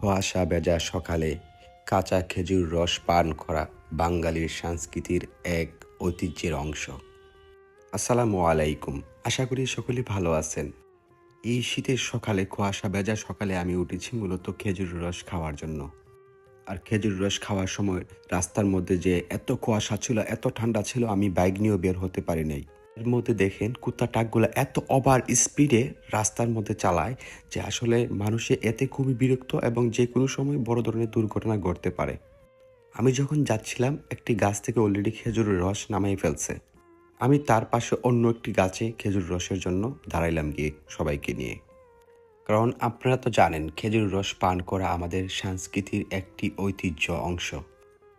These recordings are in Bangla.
কুয়াশা বেজা সকালে কাঁচা খেজুর রস পান করা বাঙালির সংস্কৃতির এক ঐতিহ্যের অংশ। আসসালামু আলাইকুম। আশা করি সকলে ভালো আছেন। এই শীতের সকালে কুয়াশা বেজা সকালে আমি উঠেছি মূলত খেজুর রস খাওয়ার জন্য। আর খেজুর রস খাওয়ার সময় রাস্তার মধ্যে যে এত কুয়াশা ছিল, এত ঠান্ডা ছিল, আমি বাইক নিয়েও বের হতে পারি নাই। এর মধ্যে দেখেন কুত্তা টাকগুলো এত ওভার স্পিডে রাস্তার মধ্যে চালায় যে আসলে মানুষে এতে খুবই বিরক্ত এবং যে কোনো সময় বড় ধরনের দুর্ঘটনা ঘটতে পারে। আমি যখন যাচ্ছিলাম, একটি গাছ থেকে অলরেডি খেজুরের রস নামাই ফেলছে। আমি তার পাশে অন্য একটি গাছে খেজুর রসের জন্য দাঁড়াইলাম গিয়ে সবাইকে নিয়ে। কারণ আপনারা তো জানেন, খেজুর রস পান করা আমাদের সংস্কৃতির একটি ঐতিহ্য অংশ।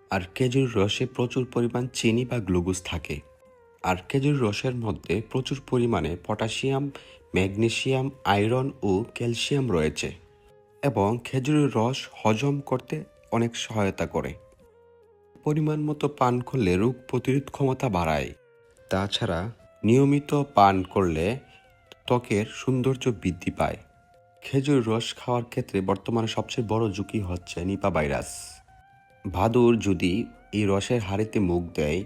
আর খেজুর রসে প্রচুর পরিমাণ চিনি বা গ্লুকোজ থাকে। আর খেজুর রসের মধ্যে প্রচুর পরিমাণে পটাশিয়াম, ম্যাগনেশিয়াম, আয়রন ও ক্যালসিয়াম রয়েছে এবং খেজুরের রস হজম করতে অনেক সহায়তা করে। পরিমাণ মতো পান করলে রোগ প্রতিরোধ ক্ষমতা বাড়ায়। তাছাড়া নিয়মিত পান করলে ত্বকের সৌন্দর্য বৃদ্ধি পায়। খেজুর রস খাওয়ার ক্ষেত্রে বর্তমানে সবচেয়ে বড় ঝুঁকি হচ্ছে নিপা ভাইরাস। ভাদুর যদি এই রসের হাড়িতে মুখ দেয়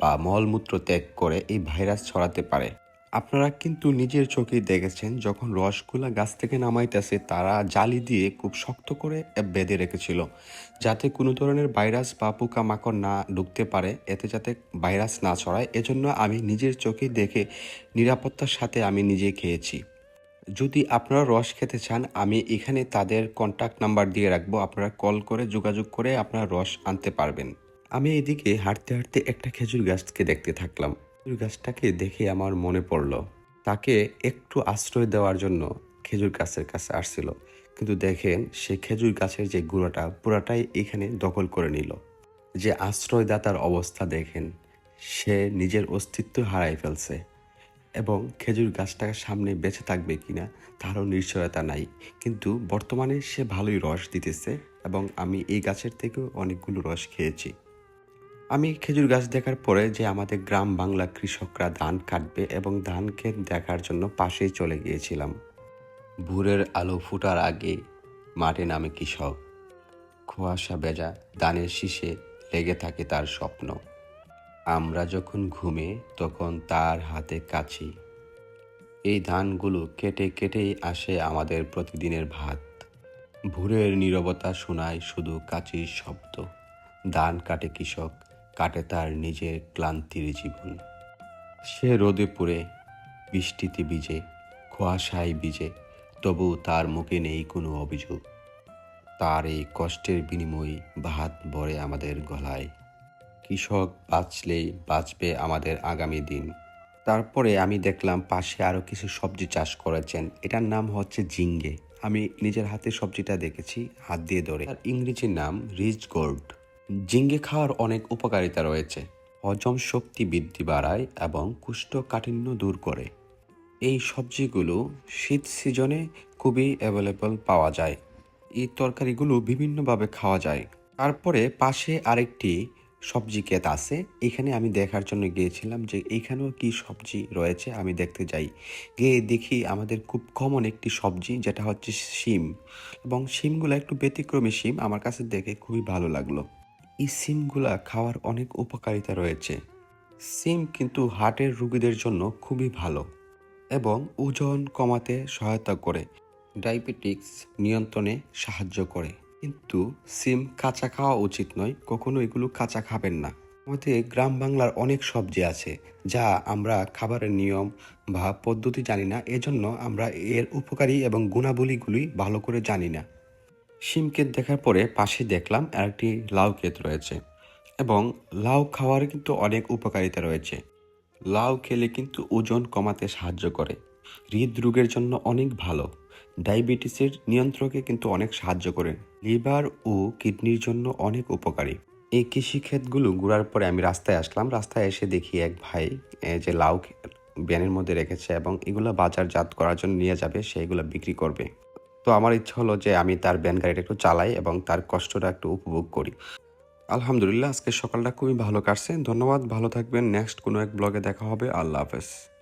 বা মলমূত্র ত্যাগ করে এই ভাইরাস ছড়াতে পারে। আপনারা কিন্তু নিজের চোখেই দেখেছেন, যখন রসগুলা গাছ থেকে নামাইতেছে, তারা জালি দিয়ে খুব শক্ত করে বেঁধে রেখেছিল, যাতে কোনো ধরনের ভাইরাস বা পোকামাকড় না ঢুকতে পারে, এতে যাতে ভাইরাস না ছড়ায়। এজন্য আমি নিজের চোখেই দেখে নিরাপত্তার সাথে আমি নিজে খেয়েছি। যদি আপনারা রস খেতে চান, আমি এখানে তাদের কন্ট্যাক্ট নাম্বার দিয়ে রাখব। আপনারা কল করে যোগাযোগ করে আপনারা রস আনতে পারবেন। আমি এদিকে হাঁটতে হাঁটতে একটা খেজুর গাছকে দেখতে থাকলাম। খেজুর গাছটাকে দেখে আমার মনে পড়ল, তাকে একটু আশ্রয় দেওয়ার জন্য খেজুর গাছের কাছে আসছিল। কিন্তু দেখেন, সে খেজুর গাছের যে গুঁড়োটা পুরাটাই এখানে দখল করে নিল। যে আশ্রয়দাতার অবস্থা দেখেন, সে নিজের অস্তিত্ব হারাই ফেলছে এবং খেজুর গাছটা সামনে বেঁচে থাকবে কিনা তারও নিশ্চয়তা নাই। কিন্তু বর্তমানে সে ভালোই রস দিতেছে এবং আমি এই গাছের থেকেও অনেকগুলো রস খেয়েছি। আমি খেজুর গাছ দেখার পরে যে আমাদের গ্রাম বাংলা কৃষকরা ধান কাটবে এবং ধান ক্ষেত দেখার জন্য পাশেই চলে গিয়েছিলাম। ভোরের আলো ফুটার আগে মাঠে নামে কৃষক। খোয়াশা বেজা ধানের শীষে লেগে থাকে তার স্বপ্ন। আমরা যখন ঘুমে, তখন তার হাতে কাছি এই ধানগুলো কেটে কেটেই আসে আমাদের প্রতিদিনের ভাত। ভোরের নীরবতা শোনায় শুধু কাচির শব্দ। ধান কাটে কৃষক। কাটে তার নিজের ক্লান্তির জীবন। সে রোদে পুড়ে, বৃষ্টিতে ভিজে, কুয়াশায় ভিজে, তবু তার মুখে নেই কোনো অভিযোগ। তার এই কষ্টের বিনিময়ে ভাত ভরে আমাদের গলায়। কৃষক বাঁচলেই বাঁচবে আমাদের আগামী দিন। তারপরে আমি দেখলাম পাশে আরও কিছু সবজি চাষ করেছেন। এটার নাম হচ্ছে জিঙ্গে আমি নিজের হাতে সবজিটা দেখেছি, হাত দিয়ে ধরে। আর ইংরেজির নাম রিচ গোল্ড জিঙ্গে খাওয়ার অনেক উপকারিতা রয়েছে। হজম শক্তি বৃদ্ধি বাড়ায় এবং কুষ্ঠকাঠিন্য দূর করে। এই সবজিগুলো শীত সিজনে খুবই অ্যাভেলেবল পাওয়া যায়। এই তরকারিগুলো বিভিন্নভাবে খাওয়া যায়। তারপরে পাশে আরেকটি সবজি ক্ষেত আছে। এখানে আমি দেখার জন্য গিয়েছিলাম যে এখানেও কি সবজি রয়েছে আমি দেখতে যাই। গিয়ে দেখি আমাদের খুব কমন একটি সবজি যেটা হচ্ছে শিম। এবং শিমগুলো একটু ব্যতিক্রমী শিম, আমার কাছে দেখে খুবই ভালো লাগল। এই সিমগুলা খাওয়ার অনেক উপকারিতা রয়েছে। সিম কিন্তু হার্টের রোগীদের জন্য খুবই ভালো এবং ওজন কমাতে সহায়তা করে, ডায়াবেটিক্স নিয়ন্ত্রণে সাহায্য করে। কিন্তু সিম কাঁচা খাওয়া উচিত নয়, কখনো এগুলো কাঁচা খাবেন না। আমাদের গ্রাম বাংলার অনেক সবজি আছে, যা আমরা খাবারের নিয়ম বা পদ্ধতি জানি না, এজন্য আমরা এর উপকারী এবং গুণাবলীগুলি ভালো করে জানি না। শিম ক্ষেত দেখার পরে পাশে দেখলাম আরেকটি লাউ ক্ষেত রয়েছে এবং লাউ খাওয়ার কিন্তু অনেক উপকারিতা রয়েছে। লাউ খেলে কিন্তু ওজন কমাতে সাহায্য করে, হৃদরোগের জন্য অনেক ভালো। ডায়াবেটিসের নিয়ন্ত্রকে কিন্তু অনেক সাহায্য করে, লিভার ও কিডনির জন্য অনেক উপকারী। এই কৃষিক্ষেতগুলো ঘোরার পরে আমি রাস্তায় আসলাম, রাস্তায় এসে দেখি এক ভাই যে লাউ ব্যানের মধ্যে রেখেছে এবং এগুলো বাজারজাত করার জন্য নিয়ে যাবে, সেইগুলো বিক্রি করবে। তো আমার ইচ্ছা হলো যে আমি তার ব্যান গাড়িটা একটু চালাই এবং তার কষ্টটা একটু উপভোগ করি। আলহামদুলিল্লাহ আজকে সকালটা খুবই ভালো কাটছে। ধন্যবাদ, ভালো থাকবেন। নেক্সট কোনো এক ব্লগে দেখা হবে। আল্লাহ হাফেজ।